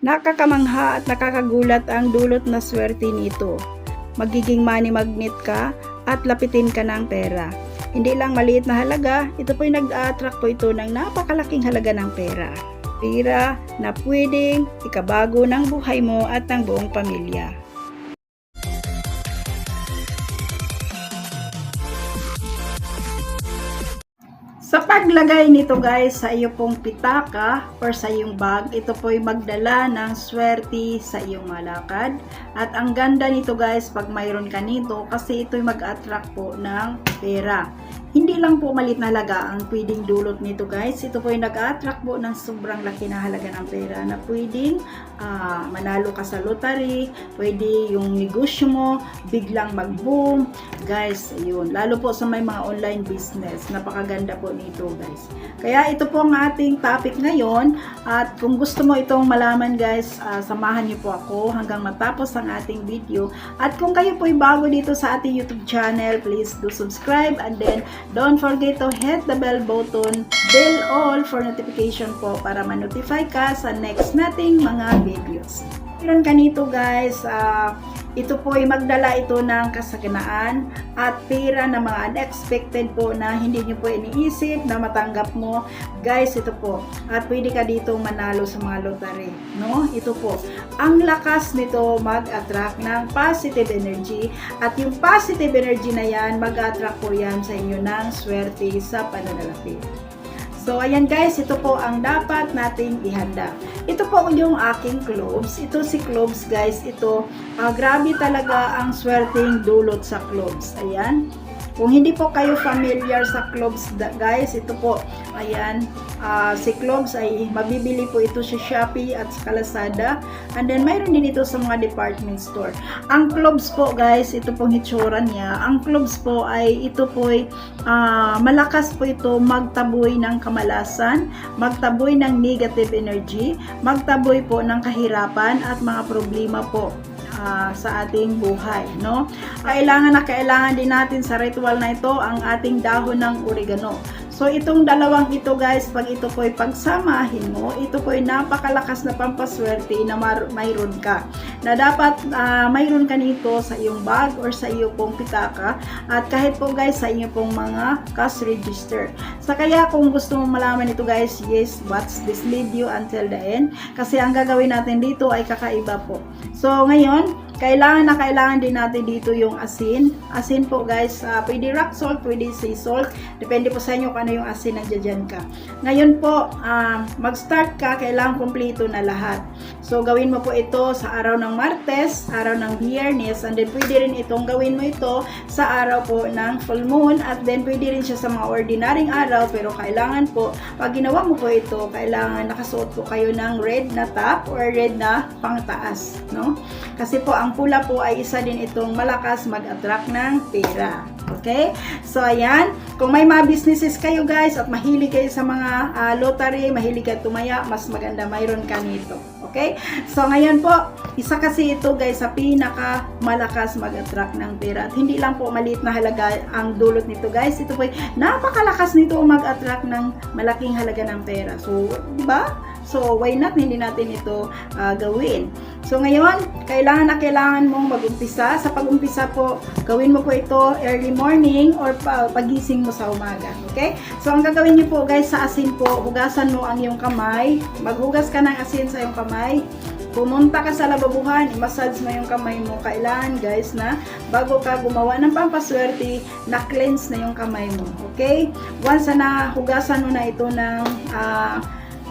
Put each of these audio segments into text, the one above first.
Nakakamangha at nakakagulat ang dulot na swerte nito. Magiging money magnet ka at lapitin ka ng pera. Hindi lang maliit na halaga, ito po'y nag-attract po ito ng napakalaking halaga ng pera. Pera na pwedeng ikabago ng buhay mo at ng buong pamilya. Paglagay nito guys sa iyo pong pitaka or sa iyong bag, ito po'y magdala ng swerte sa iyong malakad. At ang ganda nito guys pag mayroon ka nito kasi ito'y mag-attract po ng pera. Hindi lang po malit na halaga ang pwedeng dulot nito guys. Ito po'y nag-attract po ng sobrang laki na halaga ng pera na pwedeng ah, manalo ka sa lottery, pwede yung negosyo mo biglang mag-boom. Guys, ayun. Lalo po sa may mga online business. Napakaganda po nito guys. Kaya ito po ang ating topic ngayon. At kung gusto mo itong malaman guys, ah, samahan niyo po ako hanggang matapos ang ating video. At kung kayo po'y bago dito sa ating YouTube channel, please do subscribe and then don't forget to hit the bell button, bell all for notification po para ma-notify ka sa next nating mga videos. Meron ka nito guys, ah, ito po ay magdala ito ng kasaganaan at pera na mga unexpected po na hindi nyo po iniisip na matanggap mo. Guys, ito po. At pwede ka dito manalo sa mga lottery. No? Ito po. Ang lakas nito mag-attract ng positive energy at yung positive energy na yan, mag-attract po yan sa inyo ng swerte sa pananalapi. So, ayan guys, ito po ang dapat nating ihanda. Ito po yung aking cloves. Ito si cloves guys. Ito, ah, grabe talaga ang swerteng dulot sa cloves. Ayan. Kung hindi po kayo familiar sa cloves guys, ito po, ayan, ah, si cloves ay mabibili po ito sa Shopee at sa Lazada. And then, mayroon din ito sa mga department store. Ang cloves po guys, ito pong hitsura niya. Ang cloves po ay, ito po ay, ah, malakas po ito magtaboy ng kamalasan, magtaboy ng negative energy, magtaboy po ng kahirapan at mga problema po ah, sa ating buhay, no? Kailangan na kailangan din natin sa ritual na ito ang ating dahon ng oregano. So itong dalawang ito guys, pag ito po ay pagsamahin mo, ito po ay napakalakas na pampaswerte na mayroon ka. Na dapat ah, mayroon ka nito sa iyong bag or sa iyo pong pitaka at kahit po guys sa inyo pong mga cash register. Sa kaya kung gusto mong malaman ito guys, yes, watch this video until the end kasi ang gagawin natin dito ay kakaiba po. So ngayon, kailangan na kailangan din natin dito yung asin. Asin po guys, ah, pwede rock salt, pwede sea salt. Depende po sa inyo kung ano yung asin na dyan ka. Ngayon po, ah, mag-start ka, kailangan kumpleto na lahat. So gawin mo po ito sa araw ng Martes, araw ng Biyernes, and then pwede rin itong gawin mo ito sa araw po ng full moon, at then pwede rin siya sa mga ordinaryong araw, pero kailangan po, pag ginawa mo po ito, kailangan nakasuot po kayo ng red na top or red na pangtaas, no? Kasi po, ang pula po ay isa din itong malakas mag-attract ng pera. Okay? So, ayan. Kung may mga businesses kayo guys at mahilig kayo sa mga ah, lottery, mahilig kayo tumaya, mas maganda mayroon ka nito. Okay? So, ngayon po, isa kasi ito guys sa pinaka malakas mag-attract ng pera. At hindi lang po maliit na halaga ang dulot nito guys. Ito po napakalakas nito mag-attract ng malaking halaga ng pera. So, di ba? So, why not hindi natin ito ah, gawin? So, ngayon, kailangan na kailangan mong mag-umpisa. Sa pag-umpisa po, gawin mo po ito early morning or pa- pagising mo sa umaga. Okay? So, ang gagawin niyo po guys sa asin po, hugasan mo ang iyong kamay. Maghugas ka ng asin sa iyong kamay. Pumunta ka sa lababuhan, i-massage mo yung kamay mo. Kailangan guys na bago ka gumawa ng pampaswerte, na-cleanse na yung kamay mo. Okay? Once na hugasan mo na ito ng ah,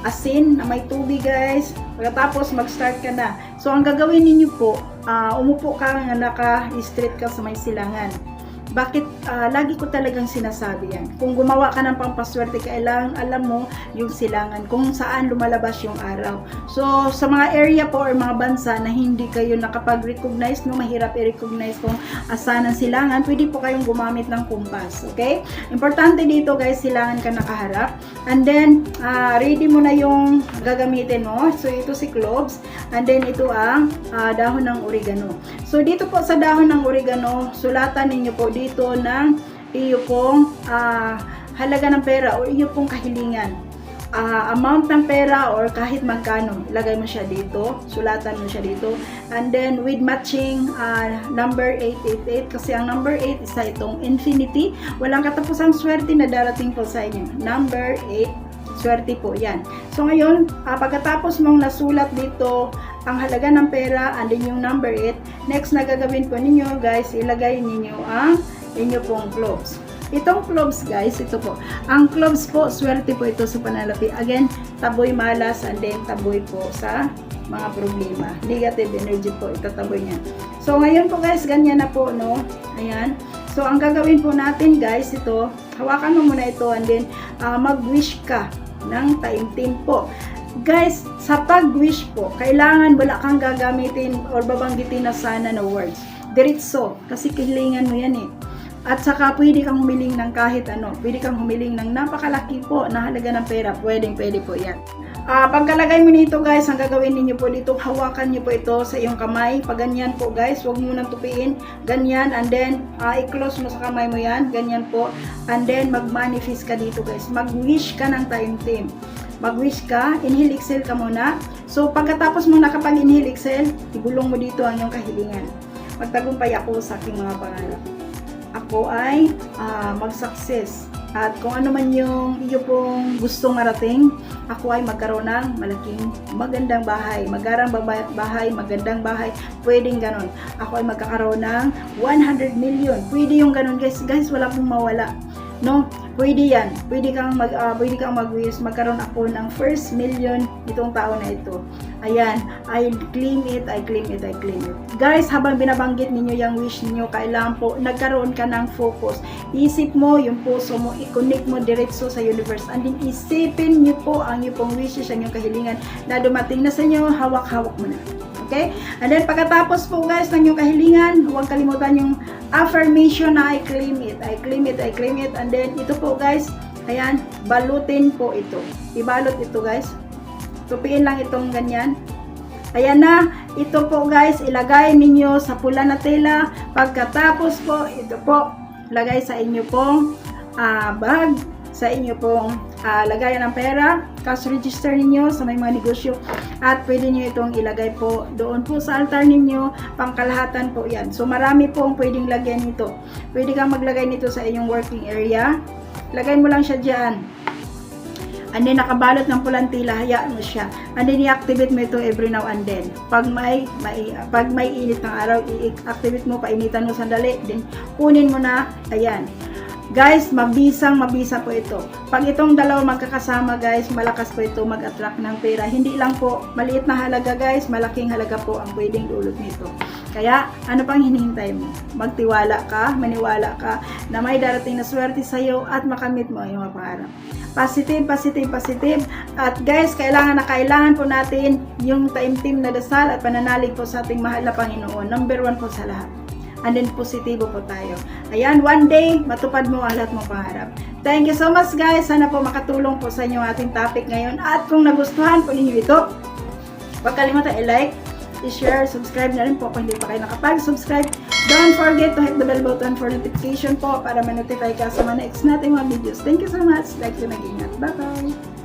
asin na may tubig guys. Pagkatapos mag-start ka na. So ang gagawin ninyo po, ah, umupo ka nga naka-straight ka sa may silangan. Bakit ah, lagi ko talagang sinasabi yan? Kung gumawa ka ng pampaswerte, kailangan alam mo yung silangan, kung saan lumalabas yung araw. So, sa mga area po or mga bansa na hindi kayo nakapag-recognize, no, mahirap i-recognize kung asan ang silangan, pwede po kayong gumamit ng kumpas. Okay? Importante dito guys, silangan ka nakaharap. And then, ah, ready mo na yung gagamitin mo. So, ito si cloves. And then, ito ang ah, dahon ng oregano. So, dito po sa dahon ng oregano, sulatan ninyo po dito ng iyo pong ah, halaga ng pera o iyo pong kahilingan. ah, amount ng pera or kahit magkano, ilagay mo siya dito, sulatan mo siya dito. And then with matching ah, number 888 kasi ang number 8 isa itong infinity. Walang katapusang swerte na darating po sa inyo. Number 8 swerte po yan. So ngayon, ah, pagkatapos mong nasulat dito ang halaga ng pera and then yung number 8, next na gagawin po ninyo guys, ilagay ninyo ang inyo pong cloves. Itong cloves guys, ito po. Ang cloves po, swerte po ito sa panalapi. Again, taboy malas and then taboy po sa mga problema. Negative energy po, itataboy niya. So ngayon po guys, ganyan na po, no? Ayan. So ang gagawin po natin guys, ito, hawakan mo muna ito and then ah, mag-wish ka ng taimtim po. Guys, sa pag-wish po, kailangan wala kang gagamitin or babanggitin na sana na words. Diretso, kasi kahilingan mo yan eh. At saka pwede kang humiling ng kahit ano. Pwede kang humiling ng napakalaki po na halaga ng pera. Pwedeng pwede po yan. Ah, pagkalagay mo nito guys, ang gagawin ninyo po dito, hawakan niyo po ito sa iyong kamay. Pag ganyan po guys, huwag mo nang tupiin. Ganyan and then ah, i-close mo sa kamay mo yan. Ganyan po. And then mag-manifest ka dito guys. Mag-wish ka ng time team. Mag-wish ka, inhale exhale ka muna. So pagkatapos mo nakapag-inhale exhale, ibulong mo dito ang iyong kahilingan. Magtagumpay ako sa aking mga pangarap ako ay ah, mag-success. At kung ano man yung iyo pong gustong marating, ako ay magkaroon ng malaking magandang bahay. Magarang bahay, magandang bahay, pwedeng ganon. Ako ay magkakaroon ng 100 million. Pwede yung ganon guys. Guys, wala pong mawala. No? Pwede yan. Pwede kang mag ah, pwede kang mag-wish magkaroon ako ng first million itong taon na ito. Ayan, I claim it, I claim it, I claim it. Guys, habang binabanggit ninyo yung wish ninyo, kailangan po nagkaroon ka ng focus. Isip mo, yung puso mo, i-connect mo diretso sa universe. And then isipin niyo po ang iyo pong wishes, ang iyong kahilingan na dumating na sa inyo, hawak-hawak mo na. Okay? And then pagkatapos po guys ng iyong kahilingan, huwag kalimutan yung affirmation na I claim it, I claim it, I claim it. And then ito po guys, ayan, balutin po ito. Ibalot ito guys. Tupiin lang itong ganyan. Ayan na, ito po guys, ilagay ninyo sa pula na tela. Pagkatapos po, ito po, lagay sa inyo pong ah, bag, sa inyo pong ah, lagayan ng pera, cash register ninyo sa may mga negosyo. At pwede nyo itong ilagay po doon po sa altar ninyo, pangkalahatan po yan. So marami pong pwedeng lagyan nito. Pwede kang maglagay nito sa inyong working area. Lagay mo lang siya dyan. And then nakabalot ng pulang tila, hayaan mo siya. And then i-activate mo ito every now and then. Pag may, may pag may init ng araw, i-activate mo, painitan mo sandali, then kunin mo na, ayan. Guys, mabisang mabisa po ito. Pag itong dalawa magkakasama guys, malakas po ito mag-attract ng pera. Hindi lang po maliit na halaga guys, malaking halaga po ang pwedeng dulot nito. Kaya, ano pang hinihintay mo? Magtiwala ka, maniwala ka na may darating na swerte sa iyo at makamit mo ang iyong pangarap. Positive, positive, positive. At guys, kailangan na kailangan po natin yung taimtim na dasal at pananalig po sa ating mahal na Panginoon. Number one po sa lahat. And then, positibo po tayo. Ayan, one day, matupad mo ang lahat mong pangarap. Thank you so much guys. Sana po makatulong po sa inyo ating topic ngayon. At kung nagustuhan po ninyo ito, huwag kalimutan i-like, i-share, subscribe na rin po kung hindi pa kayo nakapag-subscribe. Don't forget to hit the bell button for notification po para ma-notify ka sa mga next nating mga videos. Thank you so much. Like you mag-ingat. Bye-bye!